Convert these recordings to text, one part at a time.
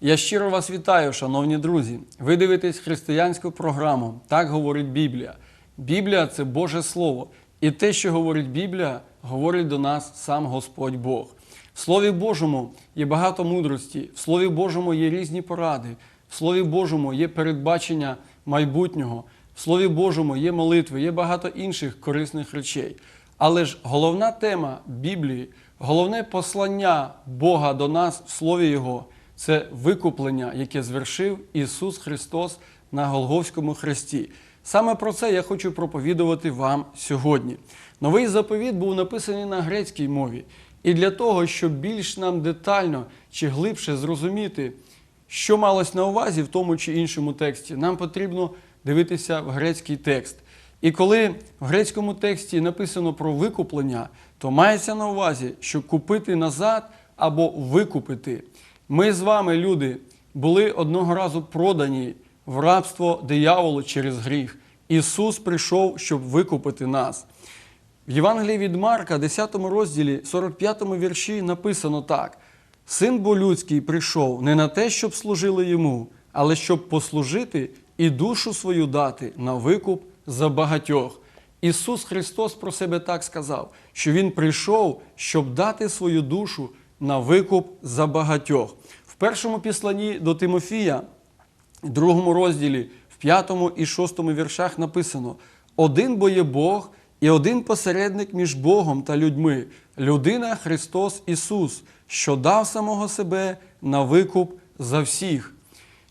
Я щиро вас вітаю, шановні друзі. Ви дивитесь християнську програму Так говорить Біблія. Біблія це Боже Слово. І те, що говорить Біблія, говорить до нас сам Господь Бог. В Слові Божому є багато мудрості, в Слові Божому є різні поради, в Слові Божому є передбачення майбутнього, в Слові Божому є молитви, є багато інших корисних речей. Але ж головна тема Біблії, головне послання Бога до нас в Слові Його це викуплення, яке звершив Ісус Христос на Голговському хресті. Саме про це я хочу проповідувати вам сьогодні. Новий заповіт був написаний на грецькій мові. І для того, щоб більш нам детально чи глибше зрозуміти, що малось на увазі в тому чи іншому тексті, нам потрібно дивитися в грецький текст. І коли в грецькому тексті написано про викуплення, то мається на увазі, що купити назад або викупити. Ми з вами, люди, були одного разу продані в рабство дияволу через гріх. Ісус прийшов, щоб викупити нас. В Євангелії від Марка, 10 розділі, 45 вірші написано так: Син бо людський прийшов не на те, щоб служили йому, але щоб послужити і душу свою дати на викуп за багатьох. Ісус Христос про себе так сказав, що Він прийшов, щоб дати свою душу на викуп за багатьох. В першому післанні до Тимофія, в другому розділі, в п'ятому і шостому віршах написано: один бо є Бог і один посередник між Богом та людьми, людина Христос Ісус, що дав самого себе на викуп за всіх.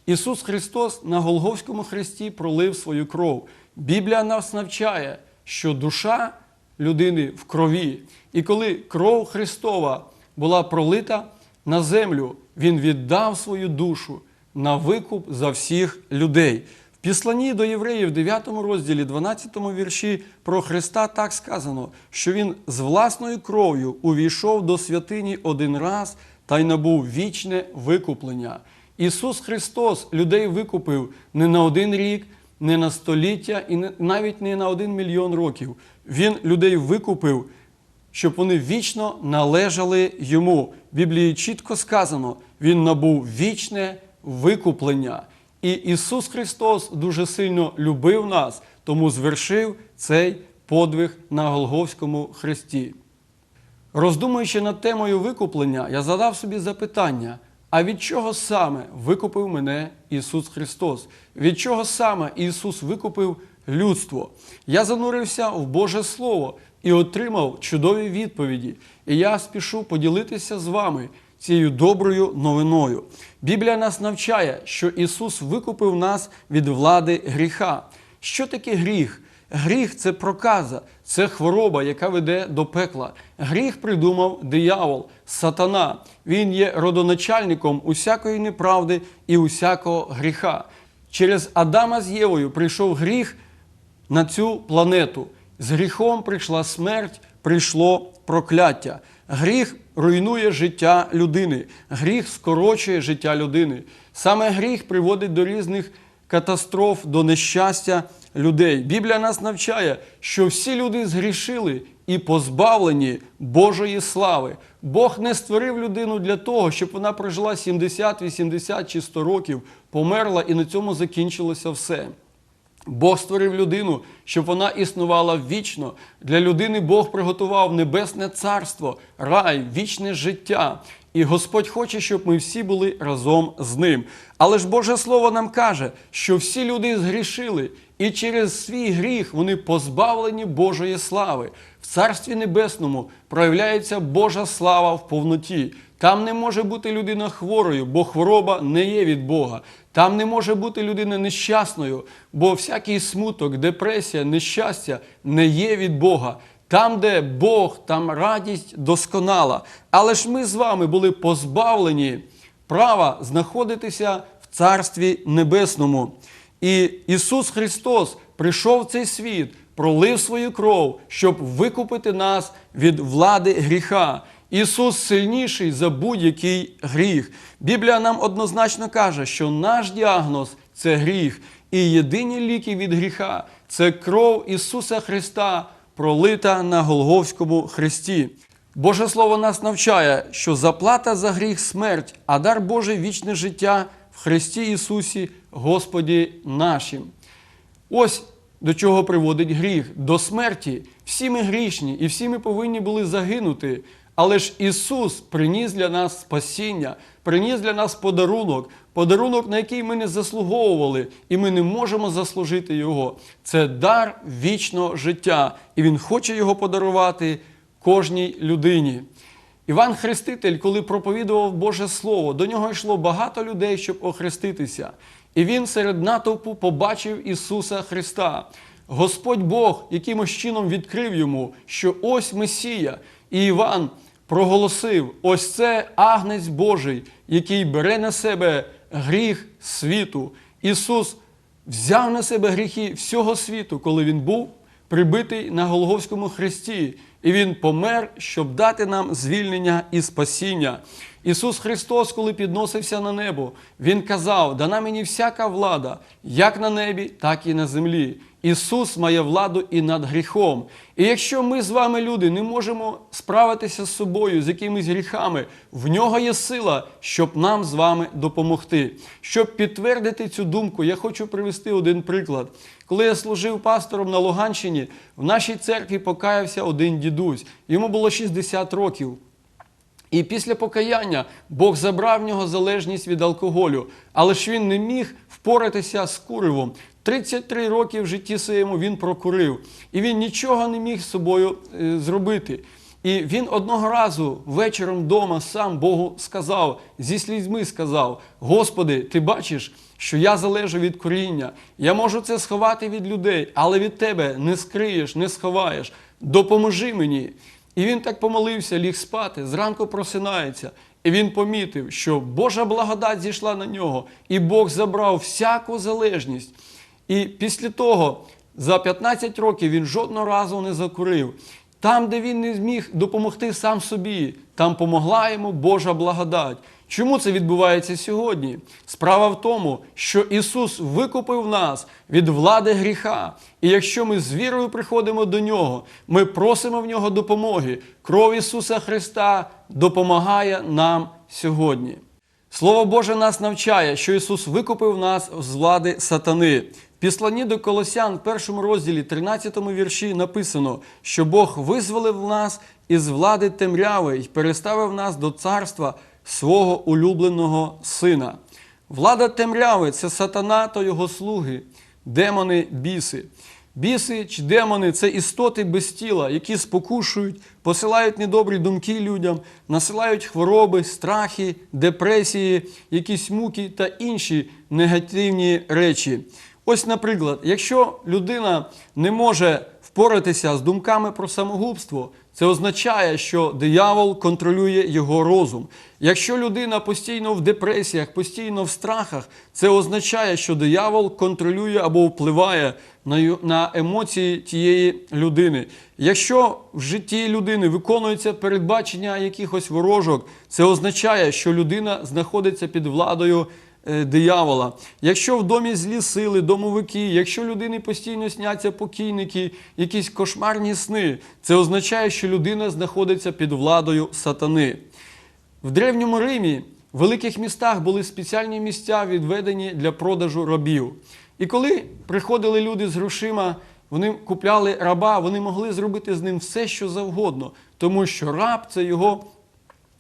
Ісус Христос на Голговському хресті пролив свою кров. Біблія нас навчає, що душа людини в крові. І коли кров Христова була пролита на землю, Він віддав свою душу на викуп за всіх людей. В післанні до євреїв, 9 розділі, 12 вірші про Христа так сказано, що Він з власною кров'ю увійшов до святині один раз та й набув вічне викуплення. Ісус Христос людей викупив не на один рік, не на століття і навіть не на один мільйон років. Він людей викупив, щоб вони вічно належали йому. В Біблії чітко сказано, Він набув вічне викуплення. І Ісус Христос дуже сильно любив нас, тому звершив цей подвиг на Голговському хресті. Роздумуючи над темою викуплення, я задав собі запитання: а від чого саме викупив мене Ісус Христос? Від чого саме Ісус викупив людство? Я занурився в Боже Слово і отримав чудові відповіді. І я спішу поділитися з вами цією доброю новиною. Біблія нас навчає, що Ісус викупив нас від влади гріха. Що таке гріх? Гріх це проказа, це хвороба, яка веде до пекла. Гріх придумав диявол, сатана. Він є родоначальником усякої неправди і усякого гріха. Через Адама з Євою прийшов гріх на цю планету. З гріхом прийшла смерть, прийшло прокляття. Гріх руйнує життя людини, гріх скорочує життя людини. Саме гріх приводить до різних катастроф, до нещастя людей. Біблія нас навчає, що всі люди згрішили і позбавлені Божої слави. Бог не створив людину для того, щоб вона прожила 70, 80 чи 100 років, померла і на цьому закінчилося все. Бог створив людину, щоб вона існувала вічно. Для людини Бог приготував небесне царство, рай, вічне життя. І Господь хоче, щоб ми всі були разом з ним. Але ж Боже Слово нам каже, що всі люди згрішили, і через свій гріх вони позбавлені Божої слави. В Царстві Небесному проявляється Божа слава в повноті. Там не може бути людина хворою, бо хвороба не є від Бога. Там не може бути людина нещасною, бо всякий смуток, депресія, нещастя не є від Бога. Там, де Бог, там радість досконала. Але ж ми з вами були позбавлені права знаходитися в Царстві Небесному. І Ісус Христос прийшов в цей світ, пролив свою кров, щоб викупити нас від влади гріха. Ісус сильніший за будь-який гріх. Біблія нам однозначно каже, що наш діагноз це гріх, і єдині ліки від гріха це кров Ісуса Христа, пролита на Голговському хресті. Боже Слово нас навчає, що заплата за гріх смерть, а дар Божий вічне життя в Христі Ісусі, Господі нашим. Ось до чого приводить гріх до смерті. Всі ми грішні і всі ми повинні були загинути. Але ж Ісус приніс для нас спасіння, приніс для нас подарунок, подарунок, на який ми не заслуговували, і ми не можемо заслужити Його. Це дар вічного життя, і Він хоче його подарувати кожній людині. Іван Хреститель, коли проповідував Боже Слово, до нього йшло багато людей, щоб охреститися. І він серед натовпу побачив Ісуса Христа. Господь Бог якимось чином відкрив йому, що ось Месія. І Іван проголосив: ось це агнець Божий, який бере на себе гріх світу. Ісус взяв на себе гріхи всього світу, коли він був прибитий на Голговському хресті, і Він помер, щоб дати нам звільнення і спасіння. Ісус Христос, коли підносився на небо, Він казав: дана мені всяка влада, як на небі, так і на землі. Ісус має владу і над гріхом. І якщо ми з вами, люди, не можемо справитися з собою, з якимись гріхами, в нього є сила, щоб нам з вами допомогти. Щоб підтвердити цю думку, я хочу привести один приклад. Коли я служив пастором на Луганщині, в нашій церкві покаявся один дідусь. Йому було 60 років. І після покаяння Бог забрав в нього залежність від алкоголю, але ж він не міг впоратися з куривом. 33 роки в житті своєму він прокурив, і він нічого не міг з собою е, зробити. І він одного разу вечором вдома сам Богу сказав, зі слізьми сказав: Господи, ти бачиш, що я залежу від коріння. Я можу це сховати від людей, але від тебе не скриєш, не сховаєш. Допоможи мені. І він так помолився, ліг спати, зранку просинається. І він помітив, що Божа благодать зійшла на нього, і Бог забрав всяку залежність. І після того, за 15 років, він жодного разу не закурив. Там, де він не зміг допомогти сам собі, там помогла йому Божа благодать. Чому це відбувається сьогодні? Справа в тому, що Ісус викупив нас від влади гріха. І якщо ми з вірою приходимо до Нього, ми просимо в Нього допомоги. Кров Ісуса Христа допомагає нам сьогодні. Слово Боже нас навчає, що Ісус викупив нас з влади сатани. В Післанні до Колосян, в першому розділі, 13 вірші написано, що Бог визволив нас із влади темряви і переставив нас до царства свого улюбленого Сина. Влада темряви це сатана та його слуги, демони, біси. Біси чи демони це істоти без тіла, які спокушують, посилають недобрі думки людям, насилають хвороби, страхи, депресії, якісь муки та інші негативні речі. Ось, наприклад, якщо людина не може впоратися з думками про самогубство, це означає, що диявол контролює його розум. Якщо людина постійно в депресіях, постійно в страхах, це означає, що диявол контролює або впливає на емоції тієї людини. Якщо в житті людини виконується передбачення якихось ворожок, це означає, що людина знаходиться під владою диявола. Якщо в домі злі сили, домовики, якщо людини постійно сняться покійники, якісь кошмарні сни, це означає, що людина знаходиться під владою сатани. В Древньому Римі в великих містах були спеціальні місця, відведені для продажу рабів. І коли приходили люди з грошима, вони купляли раба, вони могли зробити з ним все, що завгодно, тому що раб це його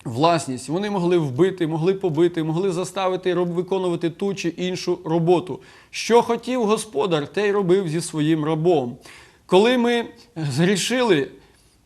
власність. Вони могли вбити, могли побити, могли заставити роб- виконувати ту чи іншу роботу. Що хотів господар, те й робив зі своїм рабом. Коли ми згрішили,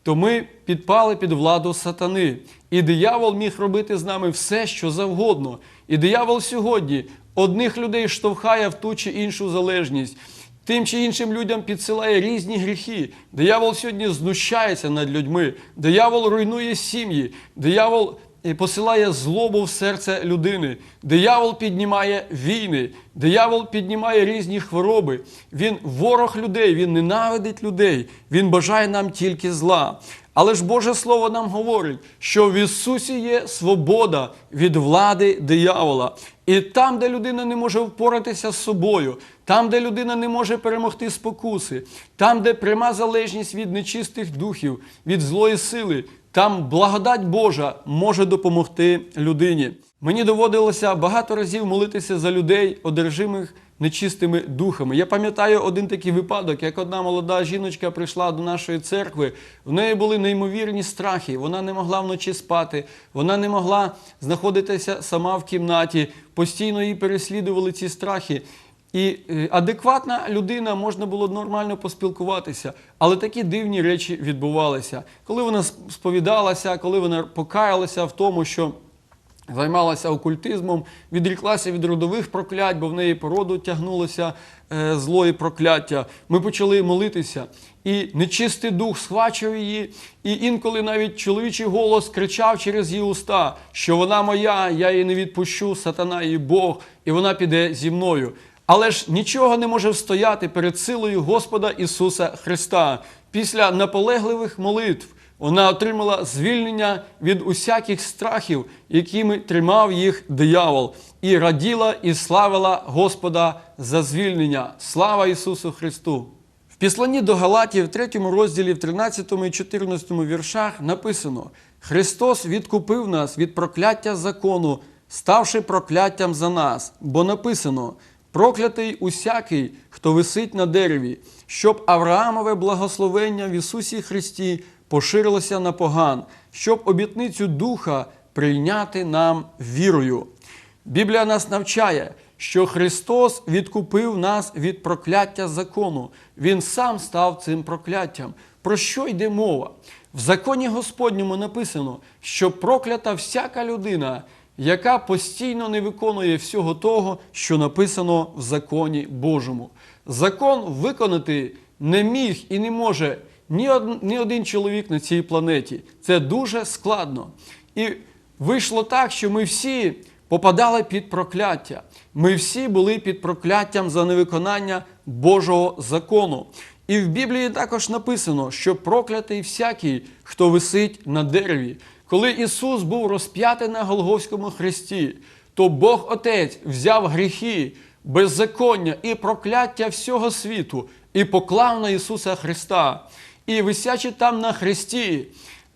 то ми підпали під владу сатани. І диявол міг робити з нами все, що завгодно. І диявол сьогодні одних людей штовхає в ту чи іншу залежність. Тим чи іншим людям підсилає різні гріхи. Диявол сьогодні знущається над людьми. Диявол руйнує сім'ї. Диявол посилає злобу в серце людини. Диявол піднімає війни. Диявол піднімає різні хвороби. Він ворог людей, він ненавидить людей. Він бажає нам тільки зла. Але ж Боже Слово нам говорить, що в Ісусі є свобода від влади диявола. І там, де людина не може впоратися з собою, там, де людина не може перемогти спокуси, там, де пряма залежність від нечистих духів, від злої сили, Там благодать Божа може допомогти людині. Мені доводилося багато разів молитися за людей, одержимих нечистими духами. Я пам'ятаю один такий випадок, як одна молода жіночка прийшла до нашої церкви. В неї були неймовірні страхи. Вона не могла вночі спати, вона не могла знаходитися сама в кімнаті. Постійно її переслідували ці страхи. І е, адекватна людина можна було нормально поспілкуватися, але такі дивні речі відбувалися. Коли вона сповідалася, коли вона покаялася в тому, що займалася окультизмом, відріклася від родових проклять, бо в неї по роду тягнулося е, зло і прокляття. Ми почали молитися, і нечистий дух схвачив її, і інколи навіть чоловічий голос кричав через її уста, що вона моя, я її не відпущу, сатана її Бог, і вона піде зі мною. Але ж нічого не може встояти перед силою Господа Ісуса Христа. Після наполегливих молитв вона отримала звільнення від усяких страхів, якими тримав їх диявол, і раділа і славила Господа за звільнення. Слава Ісусу Христу! В післанні до Галатів, в 3 розділі, в 13 і 14 віршах написано: Христос відкупив нас від прокляття закону, ставши прокляттям за нас, бо написано: проклятий усякий, хто висить на дереві, щоб Авраамове благословення в Ісусі Христі поширилося на поган, щоб обітницю Духа прийняти нам вірою. Біблія нас навчає, що Христос відкупив нас від прокляття закону. Він сам став цим прокляттям. Про що йде мова? В законі Господньому написано, що проклята всяка людина, яка постійно не виконує всього того, що написано в законі Божому. Закон виконати не міг і не може ні, од, ні один чоловік на цій планеті. Це дуже складно. І вийшло так, що ми всі попадали під прокляття. Ми всі були під прокляттям за невиконання Божого закону. І в Біблії також написано, що проклятий всякий, хто висить на дереві. Коли Ісус був розп'ятий на Голгофському хресті, то Бог Отець взяв гріхи, беззаконня і прокляття всього світу і поклав на Ісуса Христа. І висячи там на хресті,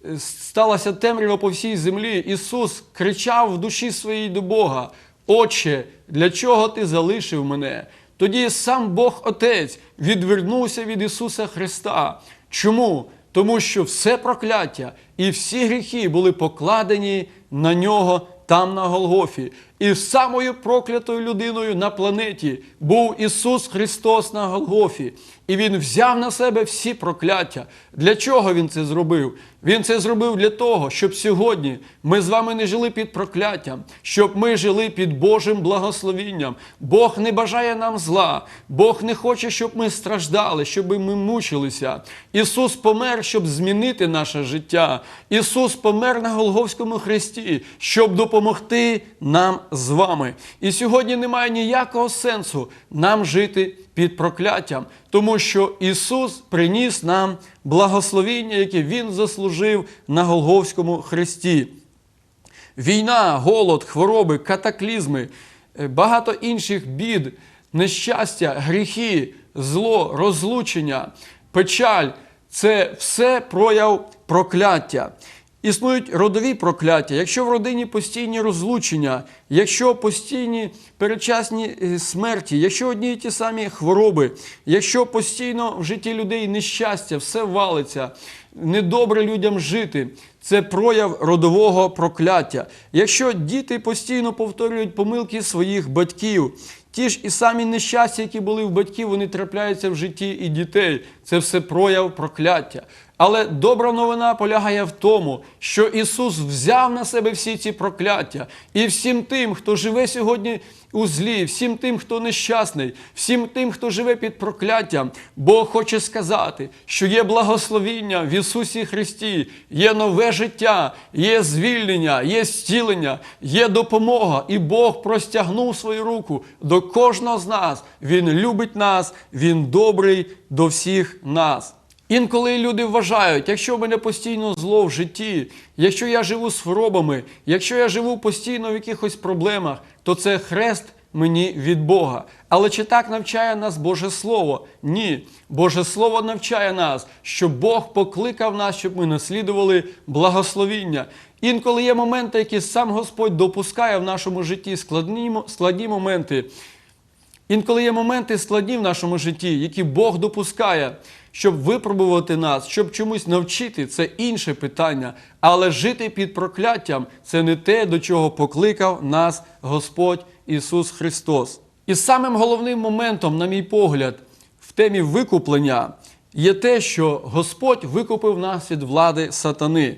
е, сталася темрява по всій землі. Ісус кричав в душі своїй до Бога: Отче, для чого ти залишив мене? Тоді сам Бог Отець відвернувся від Ісуса Христа. Чому? Тому що все прокляття і всі гріхи були покладені на нього там на Голгофі. І самою проклятою людиною на планеті був Ісус Христос на Голгофі. І Він взяв на себе всі прокляття. Для чого Він це зробив? Він це зробив для того, щоб сьогодні ми з вами не жили під прокляттям, щоб ми жили під Божим благословінням. Бог не бажає нам зла, Бог не хоче, щоб ми страждали, щоб ми мучилися. Ісус помер, щоб змінити наше життя. Ісус помер на Голговському хресті, щоб допомогти нам з вами. І сьогодні немає ніякого сенсу нам жити під прокляттям, тому що Ісус приніс нам благословіння, яке Він заслужив на Голговському хресті. Війна, голод, хвороби, катаклізми, е, багато інших бід, нещастя, гріхи, зло, розлучення, печаль це все прояв прокляття. Існують родові прокляття. Якщо в родині постійні розлучення, якщо постійні передчасні е, смерті, якщо одні і ті самі хвороби, якщо постійно в житті людей нещастя, все валиться, недобре людям жити, це прояв родового прокляття. Якщо діти постійно повторюють помилки своїх батьків, ті ж і самі нещастя, які були в батьків, вони трапляються в житті і дітей. Це все прояв прокляття. Але добра новина полягає в тому, що Ісус взяв на себе всі ці прокляття. І всім тим, хто живе сьогодні у злі, всім тим, хто нещасний, всім тим, хто живе під прокляттям, Бог хоче сказати, що є благословіння в Ісусі Христі, є нове життя, є звільнення, є зцілення, є допомога. І Бог простягнув свою руку до кожного з нас. Він любить нас, Він добрий до всіх нас. Інколи люди вважають, якщо в мене постійно зло в житті, якщо я живу з хворобами, якщо я живу постійно в якихось проблемах, то це хрест мені від Бога. Але чи так навчає нас Боже Слово? Ні. Боже Слово навчає нас, що Бог покликав нас, щоб ми наслідували благословіння. Інколи є моменти, які сам Господь допускає в нашому житті, складні, складні моменти. Інколи є моменти складні в нашому житті, які Бог допускає, щоб випробувати нас, щоб чомусь навчити, це інше питання. Але жити під прокляттям це не те, до чого покликав нас Господь Ісус Христос. І самим головним моментом, на мій погляд, в темі викуплення є те, що Господь викупив нас від влади сатани.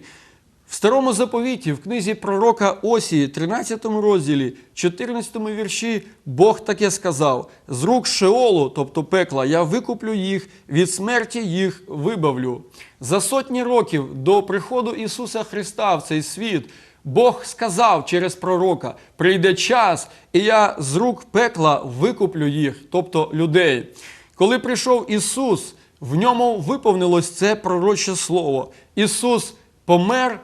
В старому заповіті, в книзі пророка Осії, 13 розділі, 14 вірші, Бог таке сказав: з рук Шеолу, тобто пекла, я викуплю їх, від смерті їх вибавлю. За сотні років до приходу Ісуса Христа в цей світ Бог сказав через пророка: прийде час, і я з рук пекла викуплю їх, тобто людей. Коли прийшов Ісус, в ньому виповнилось це пророче слово. Ісус помер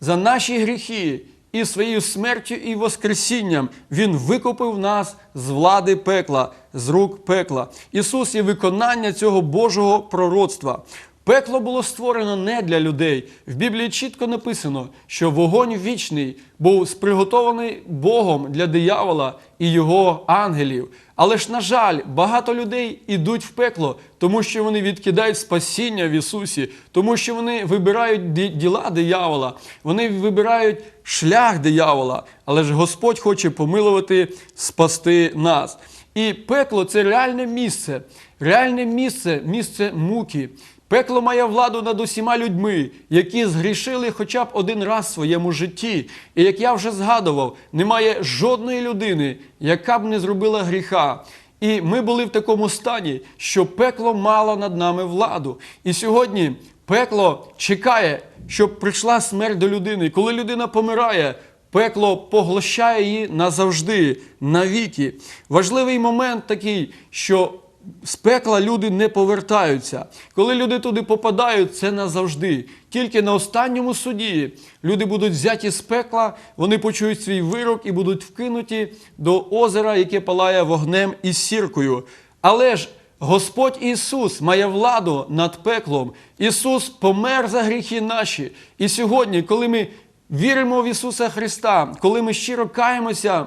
за наші гріхи і своєю смертю і воскресінням Він викупив нас з влади пекла, з рук пекла. Ісус є виконання цього Божого пророцтва. Пекло було створено не для людей. В Біблії чітко написано, що вогонь вічний був сприготований Богом для диявола і його ангелів. Але ж, на жаль, багато людей ідуть в пекло, тому що вони відкидають спасіння в Ісусі, тому що вони вибирають діла диявола, вони вибирають шлях диявола. Але ж Господь хоче помилувати, спасти нас. І пекло це реальне місце, реальне місце, місце муки. Пекло має владу над усіма людьми, які згрішили хоча б один раз в своєму житті. І як я вже згадував, немає жодної людини, яка б не зробила гріха. І ми були в такому стані, що пекло мало над нами владу. І сьогодні пекло чекає, щоб прийшла смерть до людини. Коли людина помирає, пекло поглощає її назавжди, навіки. Важливий момент такий, що з пекла люди не повертаються. Коли люди туди попадають, це назавжди. Тільки на останньому суді люди будуть взяті з пекла, вони почують свій вирок і будуть вкинуті до озера, яке палає вогнем і сіркою. Але ж Господь Ісус має владу над пеклом. Ісус помер за гріхи наші. І сьогодні, коли ми віримо в Ісуса Христа, коли ми щиро каємося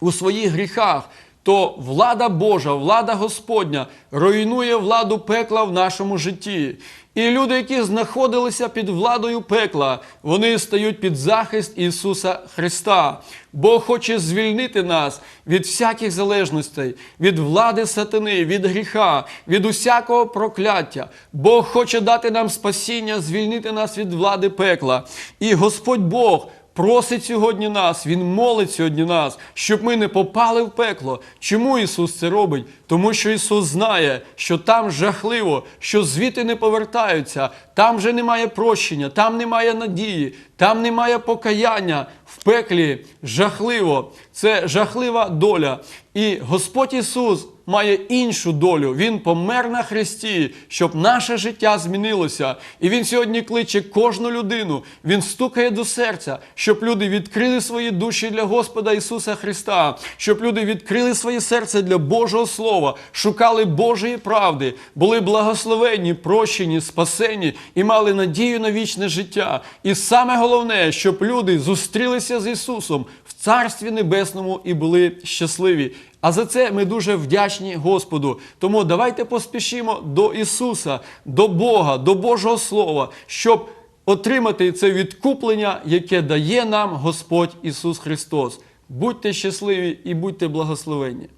у своїх гріхах, то влада Божа, влада Господня руйнує владу пекла в нашому житті. І люди, які знаходилися під владою пекла, вони стають під захист Ісуса Христа. Бог хоче звільнити нас від всяких залежностей, від влади сатани, від гріха, від усякого прокляття. Бог хоче дати нам спасіння, звільнити нас від влади пекла. І Господь Бог просить сьогодні нас, Він молить сьогодні нас, щоб ми не попали в пекло. Чому Ісус це робить? Тому що Ісус знає, що там жахливо, що звідти не повертаються, там вже немає прощення, там немає надії, там немає покаяння. В пеклі жахливо. Це жахлива доля. І Господь Ісус має іншу долю. Він помер на хресті, щоб наше життя змінилося. І Він сьогодні кличе кожну людину. Він стукає до серця, щоб люди відкрили свої душі для Господа Ісуса Христа, щоб люди відкрили своє серце для Божого Слова, шукали Божої правди, були благословені, прощені, спасені і мали надію на вічне життя. І саме головне, щоб люди зустрілися з Ісусом в Царстві Небесному і були щасливі. А за це ми дуже вдячні Господу. Тому давайте поспішимо до Ісуса, до Бога, до Божого Слова, щоб отримати це відкуплення, яке дає нам Господь Ісус Христос. Будьте щасливі і будьте благословені.